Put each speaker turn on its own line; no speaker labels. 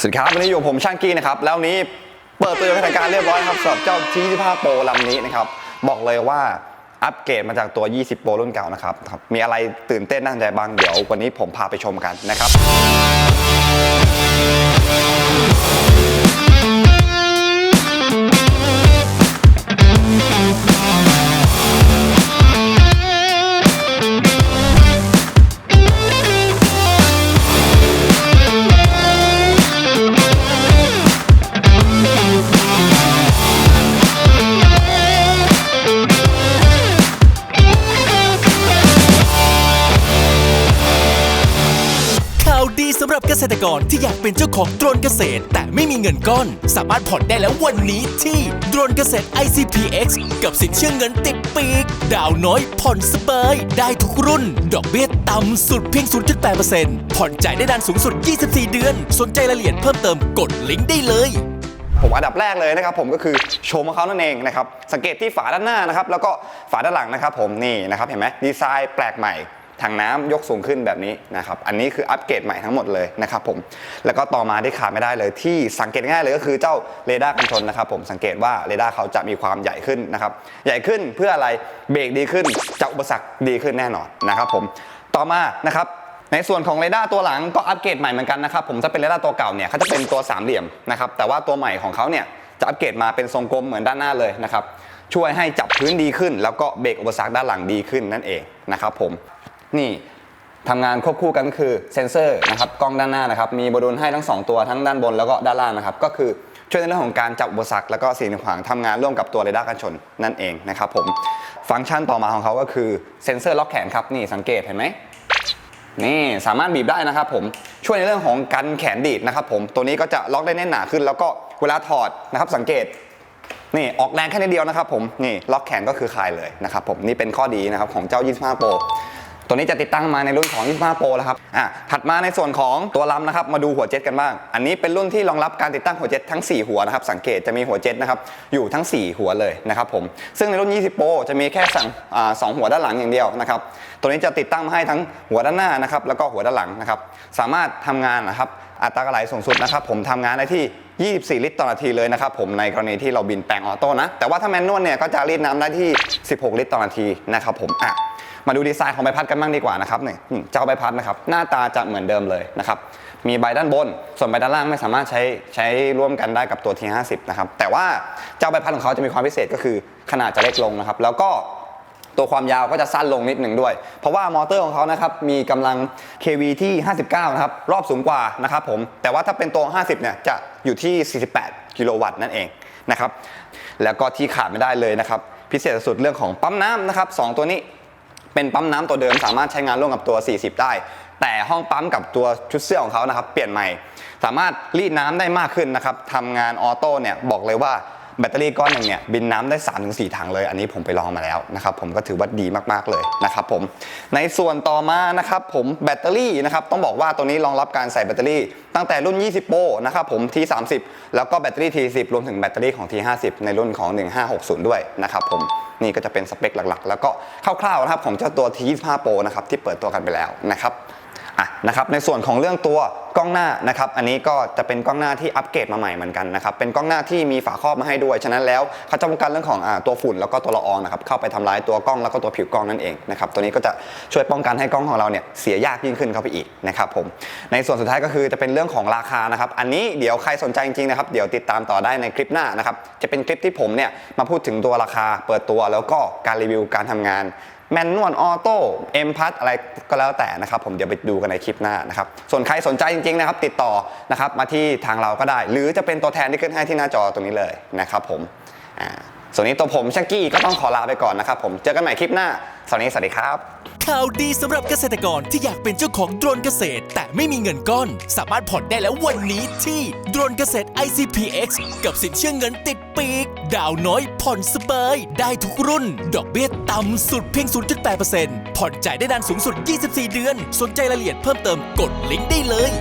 สวัสดีครับวันนี้อยู่ผมช่างกี้นะครับแล้วนี้เปิดตัวเป็นทางการเรียบร้อยครับสำหรับเจ้า G25 Pro ลำนี้นะครับบอกเลยว่าอัปเกรดมาจากตัว 20 Pro รุ่นเก่านะครับมีอะไรตื่นเต้นน่าสนใจบ้างเดี๋ยววันนี้ผมพาไปชมกันนะครับ
สำหรับเกษตรกรที่อยากเป็นเจ้าของโดรนเกษตร แต่ไม่มีเงินก้อน สามารถผ่อนได้แล้ววันนี้ที่โดรนเกษตร ICPX กับสินเชื่อเงินติดปีก ดาวน้อยผ่อนสบาย ได้ทุกรุ่น ดอกเบี้ยต่ำสุดเพียง 0.8%ผ่อนจ่ายได้นานสูงสุด 24 เดือน สนใจรายละเอียดเพิ่มเติมกดลิงก์ได้เลย
ผมอันดับแรกเลยนะครับผมก็คือโชว์ของเขานั่นเองนะครับสังเกตที่ฝาด้านหน้านะครับแล้วก็ฝาด้านหลังนะครับผมนี่นะครับเห็นไหมดีไซน์แปลกใหม่ ถังน้ำยกสูงขึ้นแบบนี้นะครับ อันนี้คืออัปเกรดใหม่ทั้งหมดเลยนะครับผม แล้วก็ต่อมาที่ขาดไม่ได้เลยที่สังเกตง่ายเลยก็คือเจ้าเรดาร์กันชนนะครับผม สังเกตว่าเรดาร์เขาจะมีความใหญ่ขึ้นนะครับ ใหญ่ขึ้นเพื่ออะไร เบรกดีขึ้นจับอุปสรรคดีขึ้นแน่นอนนะครับผม ต่อมานะครับในส่วนของเรดาร์ตัวหลังก็อัปเกรดใหม่เหมือนกันนะครับผมถ้าเป็นเรดาร์ตัวเก่าเนี่ยเขาจะเป็นตัวสามเหลี่ยมนะครับ แต่ว่าตัวใหม่ของเขาเนี่ยจะอัปเกรดมาเป็นทรงกลมเหมือนด้านหน้าเลยนะครับช่วยให้จับพื้นดีขึ้น แล้วก็เบรกอุปสรรคด้านหลังดีขึ้นนั่นเองนะครับผม นี่ทำงานควบคู่กันก็คือเซนเซอร์นะครับกล้องด้านหน้านะครับมีโมดูลให้ทั้งสองตัวทั้งด้านบนแล้วก็ด้านล่างนะครับก็คือช่วยในเรื่องของการจับอุปสรรคแล้วก็สิ่งขวางทำงานร่วมกับตัวเรดาร์กันชนนั่นเองนะครับผมฟังก์ชันต่อมาของเขาก็คือเซนเซอร์ล็อกแขนครับนี่สังเกตเห็นไหมนี่สามารถบีบได้นะครับผมช่วยในเรื่องของกันแขนดีดนะครับผมตัวนี้ก็จะล็อกได้แน่นหนาขึ้น แล้วก็เวลาถอดนะครับสังเกตนี่ออกแรงแค่นิดเดียวนะครับผมนี่ล็อกแขนก็คือคลายเลยนะครับผมนี่เป็นข้อดีนะครับของเจ้า 25 Pro ตัวนี้จะติดตั้งมาในรุ่นของ 25 Pro แล้วครับ อะ ถัดมาในส่วนของตัวลำนะครับ มาดูหัวเจ็ตกันบ้าง อันนี้เป็นรุ่นที่รองรับการติดตั้งหัวเจ็ตทั้ง 4 หัวนะครับ สังเกตจะมีหัวเจ็ตนะครับ อยู่ทั้ง 4 หัวเลยนะครับผม ซึ่งในรุ่น 20 Pro จะมีแค่สั่งอ่าสองหัวด้านหลังอย่างเดียวนะครับ ตัวนี้จะติดตั้งมาให้ทั้งหัวด้านหน้านะครับ แล้วก็หัวด้านหลังนะครับ สามารถทำงานนะครับ อัตราการไหลสูงสุดนะครับ ผมทำงานได้ที่24 ลิตรต่อนาทีเลยนะครับผมในกรณีที่เราบินแปลงออโต้นะ แต่ว่าถ้าแมนนวลเนี่ยก็จะรีดน้ำได้ที่ 16 ลิตรต่อนาทีนะครับผมอะ มาดูดีไซน์ของใบพัดกันบ้างดีกว่านะครับเนี่ยเจ้าใบพัดนะครับหน้าตาจะเหมือนเดิมเลยนะครับมีใบด้านบน ส่วนใบด้านล่างไม่สามารถใช้ใช้ร่วมกันได้กับตัว T50 นะครับแต่ว่าเจ้าใบพัดของเขาจะมีความพิเศษก็คือขนาดจะเล็กลงนะครับแล้วก็ตัวความยาวก็จะสั้นลงนิดหนึ่งด้วย เพราะว่ามอเตอร์ของเขานะครับมีกำลัง kV ที่ 59 นะครับ รอบสูงกว่านะครับผม แต่ว่าถ้าเป็นตัว 50 เนี่ยจะอยู่ที่ 48 กิโลวัตต์นั่นเองนะครับ แล้วก็ที่ขาดไม่ได้เลยนะครับ พิเศษสุดเรื่องของปั๊มน้ำนะครับสองตัวนี้ เป็นปั๊มน้ำตัวเดิมสามารถใช้งานร่วมกับตัว 40 ได้ แต่ห้องปั๊มกับตัวชุดเสื้อของเขานะครับเปลี่ยนใหม่ สามารถรีดน้ำได้มากขึ้นนะครับทำงานออโต้เนี่ยบอกเลยว่าแบตเตอรี่ก้อนหนึ่งเนี่ยบินน้ำได้ 3-4 ถังเลย อันนี้ผมไปลองมาแล้วนะครับผมก็ถือว่าดีมากๆเลยนะครับผมในส่วนต่อมานะครับผมแบตเตอรี่นะครับต้องบอกว่าตัวนี้รองรับการใส่แบตเตอรี่ ตั้งแต่รุ่น 20 โปรนะครับผม T30 แล้วก็แบตเตอรี่ T10 รวมถึงแบตเตอรี่ของ T50 ในรุ่นของ 1560 ด้วยนะครับผม นี่ก็จะเป็นสเปคหลักๆ แล้วก็คร่าวๆนะครับของเจ้าตัว T25 Pro นะครับที่เปิดตัวกันไปแล้วนะครับ นะครับในส่วนของเรื่องตัวกล้องหน้านะครับอันนี้ก็จะเป็นกล้องหน้าที่อัปเกรดมาใหม่เหมือนกันนะครับเป็นกล้องหน้าที่มีฝาครอบมาให้ด้วย ฉะนั้นแล้วเขาจะป้องกันเรื่องของอตัวฝุ่นแล้วก็ตัวละอองนะครับเข้าไปทำลายตัวกล้องแล้วก็ตัวผิวกล้องนั่นเองนะครับตัวนี้ก็จะช่วยป้องกันให้กล้องของเราเนี่ยเสียยากยิ่งขึ้นเข้าไปอีกนะครับผมในส่วนสุดท้ายก็คือจะเป็นเรื่องของราคานะครับอันนี้เดี๋ยวใครสนใจจริงๆนะครับเดี๋ยวติดตามต่อได้ในคลิปหน้านะครับจะเป็นคลิปที่ผมเนี่ยมาพูดถึงตัวราคาเปิดตัวแล้วก็การรีวิวการทำงาน แมนนวลออโต้เอ็มพัทอะไรก็แล้วแต่นะครับ ผมเดี๋ยวไปดูกันในคลิปหน้านะครับ ส่วนใครสนใจจริงๆนะครับ ติดต่อนะครับมาที่ทางเราก็ได้ หรือจะเป็นตัวแทนที่ขึ้นให้ที่หน้าจอตรงนี้เลยนะครับผมอ่า ส่วนนี้ตัวผมชักกี้ก็ต้องขอลาไปก่อนนะครับผมเจอกันใหม่คลิปหน้าสวัสดีสวัสดีครับ
ข่าวดีสำหรับเกษตรกรที่อยากเป็นเจ้าของโดรนเกษตร แต่ไม่มีเงินก้อน สามารถผ่อนได้แล้ววันนี้ที่โดรนเกษตร ICPX กับสินเชื่อเงินติดปีก ดาวน้อยผ่อนสบายได้ทุกรุ่น ดอกเบี้ยต่ำสุดเพียง 0.8%ผ่อนจ่ายได้นานสูงสุด 24 เดือน สนใจรายละเอียดเพิ่มเติมกดลิงก์ได้เลย